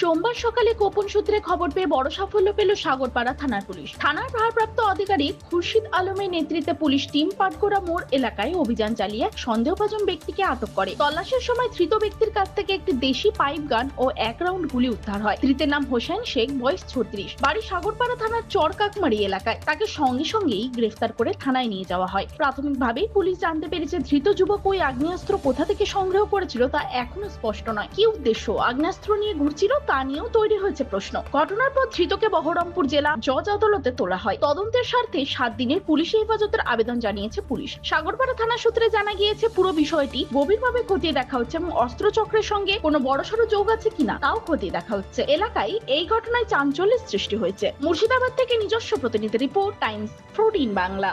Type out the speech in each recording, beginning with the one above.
সোমবার সকালে গোপন সূত্রে খবর পেয়ে বড় সাফল্য পেল সাগরপাড়া থানার পুলিশ। থানার ভারপ্রাপ্ত আধিকারিক খুরশিদ আলমের নেতৃত্বে পুলিশ টিম পাটকোড়া মোড় এলাকায় অভিযান চালিয়ে এক সন্দেহভাজন ব্যক্তিকে আটক করে। তল্লাশের সময় ধৃত ব্যক্তির কাছ থেকে একটি দেশি পাইপ গান ও এক রাউন্ড গুলি উদ্ধার হয়। ধৃতের নাম হোসেন শেখ, বয়স ছত্রিশ। বাড়ি সাগরপাড়া থানার চরকাকমারি এলাকায়। তাকে সঙ্গে সঙ্গেই গ্রেফতার করে থানায় নিয়ে যাওয়া হয়। প্রাথমিকভাবেই পুলিশ জানতে পেরেছে ধৃত যুবক ওই আগ্নেয়াস্ত্র কোথা থেকে সংগ্রহ করেছিল তা এখনও স্পষ্ট নয়। কি উদ্দেশ্য? আগ্নেয়াস্ত্র নিয়ে ঘুরছিল? তা নিয়েও তৈরি হয়েছে প্রশ্ন। ঘটনার পর ধৃতকে বহরমপুর জেলা জজ আদালতে তোলা হয়। তদন্তের স্বার্থে সাত দিনের পুলিশি হেফাজতের আবেদন জানিয়েছে পুলিশ। সাগরপাড়া থানা সূত্রে জানা গিয়েছে, পুরো বিষয়টি গভীরভাবে খতিয়ে দেখা হচ্ছে এবং অস্ত্রচক্রের সঙ্গে কোনো বড়সড় যোগ আছে কিনা তাও খতিয়ে দেখা হচ্ছে। এলাকায় এই ঘটনায় চাঞ্চল্যের সৃষ্টি হয়েছে। মুর্শিদাবাদ থেকে নিজস্ব প্রতিনিধি রিপোর্ট, টাইমস ফোরটিন বাংলা।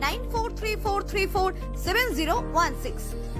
9434347016.